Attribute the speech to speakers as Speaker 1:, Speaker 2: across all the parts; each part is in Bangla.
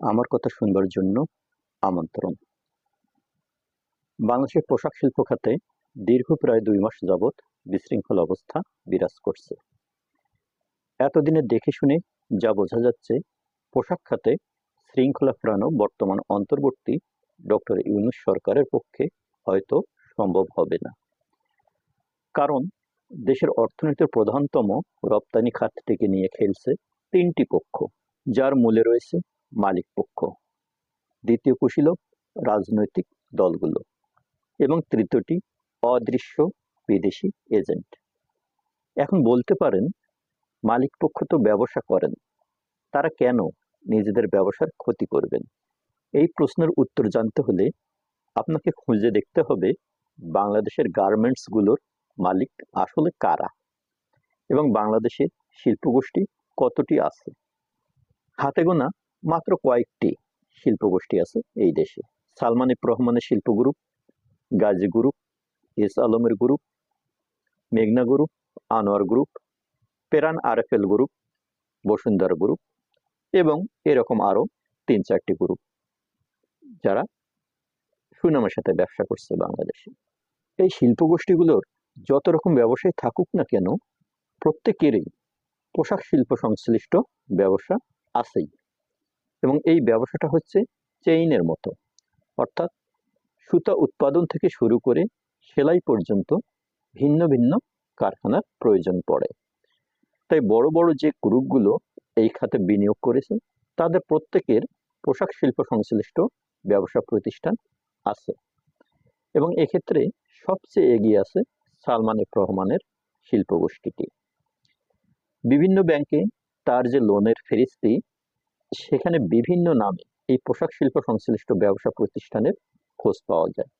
Speaker 1: আমার কথা শুনবার জন্য আমন্ত্রণ। বাংলাদেশের পোশাক শিল্প খাতে দীর্ঘ প্রায় দুই মাস যাবৎ বিশৃঙ্খল অবস্থা বিরাজ করছে। এতদিনে দেখে শুনে যা বোঝা যাচ্ছে, পোশাক খাতে শৃঙ্খলা ফেরানো বর্তমান অন্তর্বর্তী ডক্টর ইউনুস সরকারের পক্ষে হয়তো সম্ভব হবে না। কারণ দেশের অর্থনীতির প্রধানতম রপ্তানি খাতটিকে নিয়ে খেলছে তিনটি পক্ষ, যার মূলে রয়েছে মালিক পক্ষ। দ্বিতীয় কুশীলক রাজনৈতিক দলগুলো এবং তৃতীয়টি অদৃশ্য বিদেশি এজেন্ট। এখন বলতে পারেন, মালিক পক্ষ তো ব্যবসা করেন, তারা কেন নিজেদের ব্যবসার ক্ষতি করবেন? এই প্রশ্নের উত্তর জানতে হলে আপনাকে খুঁজে দেখতে হবে বাংলাদেশের গার্মেন্টসগুলোর মালিক আসলে কারা এবং বাংলাদেশের শিল্পগোষ্ঠী কতটি আছে। হাতে গোনা মাত্র কয়েকটি শিল্পগোষ্ঠী আছে এই দেশে। সালমান রহমানের শিল্প গ্রুপ গাজী গ্রুপ এস আলমের গ্রুপ মেঘনা গ্রুপ আনোয়ার গ্রুপ পেরান আরএফএল গ্রুপ বসুন্ধরা গ্রুপ এবং এরকম আরও তিন চারটি গ্রুপ যারা সুনামের সাথে ব্যবসা করছে বাংলাদেশে। এই শিল্পগোষ্ঠীগুলোর যত রকম ব্যবসায় থাকুক না কেন, প্রত্যেকেরই পোশাক শিল্প সংশ্লিষ্ট ব্যবসা আছেই। এবং এই ব্যবসাটা হচ্ছে চেইনের মতো। অর্থাৎ সুতা উৎপাদন থেকে শুরু করে সেলাই পর্যন্ত ভিন্ন ভিন্ন কারখানার প্রয়োজন পড়ে। তাই বড় বড় যে গ্রুপগুলো এই খাতে বিনিয়োগ করেছে, তাদের প্রত্যেকের পোশাক শিল্প সংশ্লিষ্ট ব্যবসা প্রতিষ্ঠান আছে এবং এক্ষেত্রে সবচেয়ে এগিয়ে আছে সালমান এফ রহমানের শিল্পগোষ্ঠীটি। বিভিন্ন ব্যাংকে তার যে লোনের ফেরিস্তি সেখানে বিভিন্ন নামে এই পোশাক শিল্প সংশ্লিষ্ট ব্যবসা প্রতিষ্ঠানের খোঁজ পাওয়া যায়।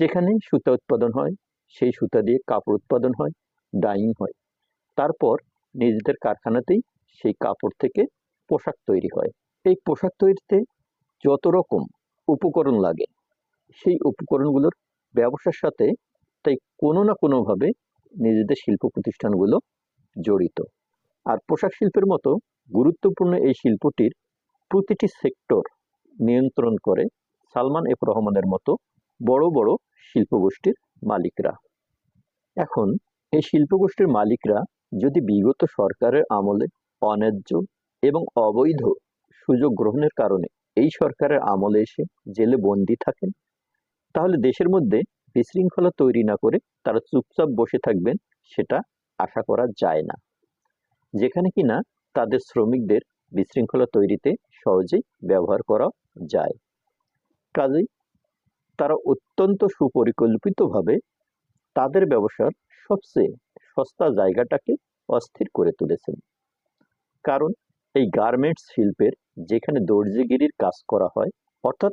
Speaker 1: যেখানে সুতা উৎপাদন হয়, সেই সুতা দিয়ে কাপড় উৎপাদন হয় ডাইং হয়। তারপর নিজেদের কারখানাতেই সেই কাপড় থেকে পোশাক তৈরি হয়। এই পোশাক তৈরিতে যত রকম উপকরণ লাগে, সেই উপকরণগুলোর ব্যবসার সাথে তাই কোনো না কোনোভাবে নিজেদের শিল্প প্রতিষ্ঠানগুলো জড়িত। আর পোশাক শিল্পের মতো গুরুত্বপূর্ণ এই শিল্পটির প্রতিটি সেক্টর নিয়ন্ত্রণ করে সালমান এফ রহমানের মতো বড় বড় শিল্পগোষ্ঠীর মালিকরা। এখন এই শিল্পগোষ্ঠীর মালিকরা যদি বিগত সরকারের আমলে অন্যায্য এবং অবৈধ সুযোগ গ্রহণের কারণে এই সরকারের আমলে এসে জেলে বন্দি থাকেন, তাহলে দেশের মধ্যে বিশৃঙ্খলা তৈরি না করে তারা চুপচাপ বসে থাকবেন সেটা আশা করা যায় না। যেখানে কিনা তাদের শ্রমিকদের বিশৃঙ্খলা তৈরিতে সহজেই ব্যবহার করা যায়। কাজেই তারা অত্যন্ত সুপরিকল্পিতভাবে তাদের ব্যবসার সবচেয়ে সস্তা জায়গাটাকে অস্থির করে তুলেছেন। কারণ এই গার্মেন্টস শিল্পের যেখানে দর্জিগিরির কাজ করা হয়, অর্থাৎ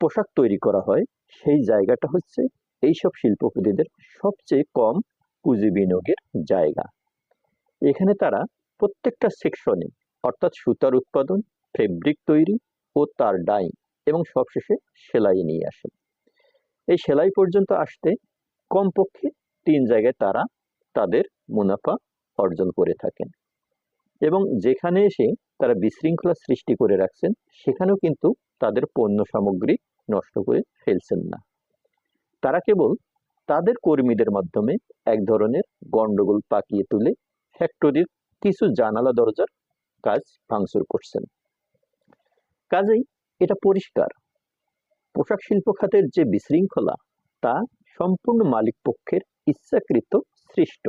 Speaker 1: পোশাক তৈরি করা হয়, সেই জায়গাটা হচ্ছে এইসব শিল্পপতিদের সবচেয়ে কম পুঁজি বিনিয়োগের জায়গা। এখানে তারা প্রত্যেকটা সেকশনে, অর্থাৎ সুতার উৎপাদন, ফেব্রিক তৈরি ও তার ডাইং এবং সবশেষে সেলাই নিয়ে আসেন এই সেলাই পর্যন্ত আসতে কমপক্ষে তিন জায়গায় তারা তাদের মুনাফা অর্জন করে থাকেন এবং যেখানে এসে তারা বিশৃঙ্খলা সৃষ্টি করে রাখছেন, সেখানেও কিন্তু তাদের পণ্য সামগ্রী নষ্ট করে ফেলছেন না। তারা কেবল তাদের কর্মীদের মাধ্যমে এক ধরনের গন্ডগোল পাকিয়ে তুলে ফ্যাক্টরির কিছু জানালা দরজার কাজ ভাঙচুর করছেন। কাজেই এটা পরিষ্কার। পোশাক শিল্প খাতের যে বিশৃঙ্খলা, তা সম্পূর্ণ মালিক পক্ষের ইচ্ছাকৃত সৃষ্ট,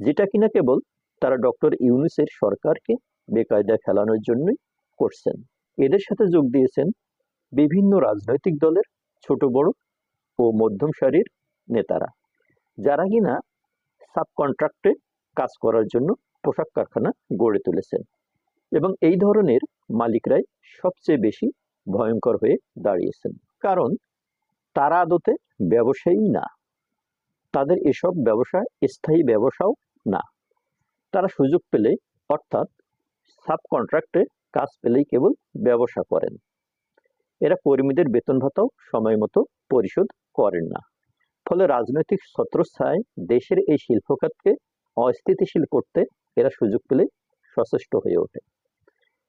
Speaker 1: যেটা কিনা কেবল তারা ডক্টর ইউনুসের সরকারকে বেকায়দা ফেলানোর জন্যই করছেন। এদের সাথে যোগ দিয়েছেন বিভিন্ন রাজনৈতিক দলের ছোট বড় ও মধ্যম সারির নেতারা, যারা কিনা সাব কন্ট্রাক্টে কাজ করার জন্য পোশাক কারখানা গড়ে তুলেছেন এবং এই ধরনের মালিকরাই সবচেয়ে বেশি ভয়ঙ্কর হয়ে দাঁড়িয়েছেন। কারণ তারা আদতে ব্যবসায়ী না। তাদের এসব ব্যবসা স্থায়ী ব্যবসাও না। তারা সুযোগ পেলে অর্থাৎ সাব কন্ট্রাক্টে কাজ পেলেই কেবল ব্যবসা করেন। এরা কর্মীদের বেতন ভাতাও সময় মতো পরিশোধ করেন না। ফলে রাজনৈতিক ছত্রছায় দেশের এই শিল্প খাতকে অস্থিতিশীল করতে এরা সুযোগ পেলে সচেষ্ট হয়ে ওঠে।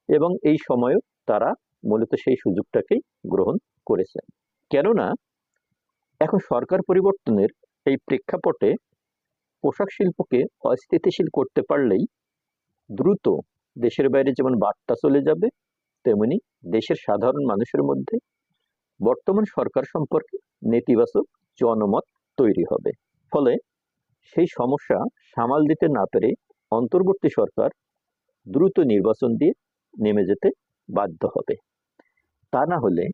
Speaker 1: এবং এই সময়ও তারা মূলত সেই সুযোগটাকেই গ্রহণ করেছেন কেননা, এখন সরকার পরিবর্তনের এই প্রেক্ষাপটে পোশাক শিল্পকে অস্থিতিশীল করতে পারলেই দ্রুত দেশের বাইরে যেমন বার্তা চলে যাবে, তেমনি দেশের সাধারণ মানুষের মধ্যে বর্তমান সরকার সম্পর্কে নেতিবাচক জনমত তৈরি হবে। ফলে সেই সমস্যা সামাল দিতে না পেরে অন্তর্বর্তী সরকার দ্রুত নির্বাচন দিয়ে নেমে যেতে বাধ্য হবে। তা না হলে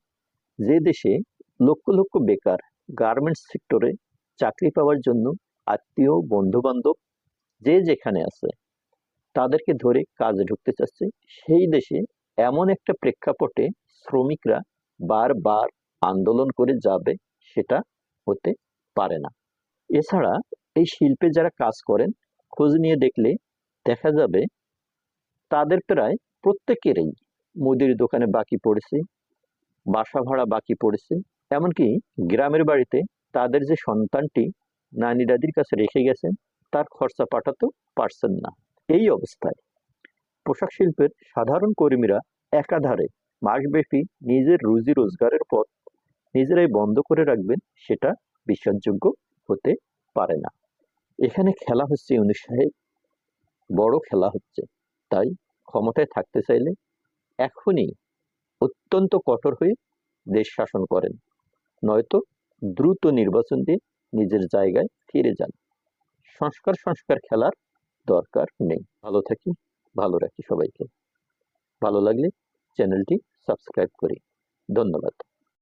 Speaker 1: যে দেশে লক্ষ লক্ষ বেকার গার্মেন্টস সেক্টরে চাকরি পাওয়ার জন্য আত্মীয় বন্ধু বান্ধব যে যেখানে আছে, তাদেরকে ধরে কাজে ঢুকতে চাচ্ছে, সেই দেশে এমন একটা প্রেক্ষাপটে শ্রমিকরা বারবার আন্দোলন করে যাবে সেটা হতে পারে না। এছাড়া এই শিল্পে যারা কাজ করেন, খোঁজ নিয়ে দেখলে দেখা যাবে তাদের প্রায় প্রত্যেকেরই মুদির দোকানে বাকি পড়েছে, বাসা ভাড়া বাকি পড়েছে, এমনকি গ্রামের বাড়িতে তাদের যে সন্তানটি নানি দাদির কাছে রেখে গেছেন, তার খরচা পাঠাতেও পারছেন না। এই অবস্থায় পোশাক শিল্পের সাধারণ কর্মীরা একাধারে মাসব্যাপী নিজের রুজি রোজগারের পথ নিজেরাই বন্ধ করে রাখবেন সেটা বিশ্বাসযোগ্য হতে পারে না। এখানে খেলা হচ্ছে সাহেব বড় খেলা হচ্ছে। তাই ক্ষমতায় থাকতে চাইলে এখনই অত্যন্ত কঠোর হয়ে দেশ শাসন করেন। নয়তো দ্রুত নির্বাচন দিয়ে নিজের জায়গায় ফিরে যান। সংস্কার সংস্কার খেলার দরকার নেই। ভালো থাকি, ভালো রাখি সবাইকে। ভালো লাগলে চ্যানেলটি সাবস্ক্রাইব করি। ধন্যবাদ।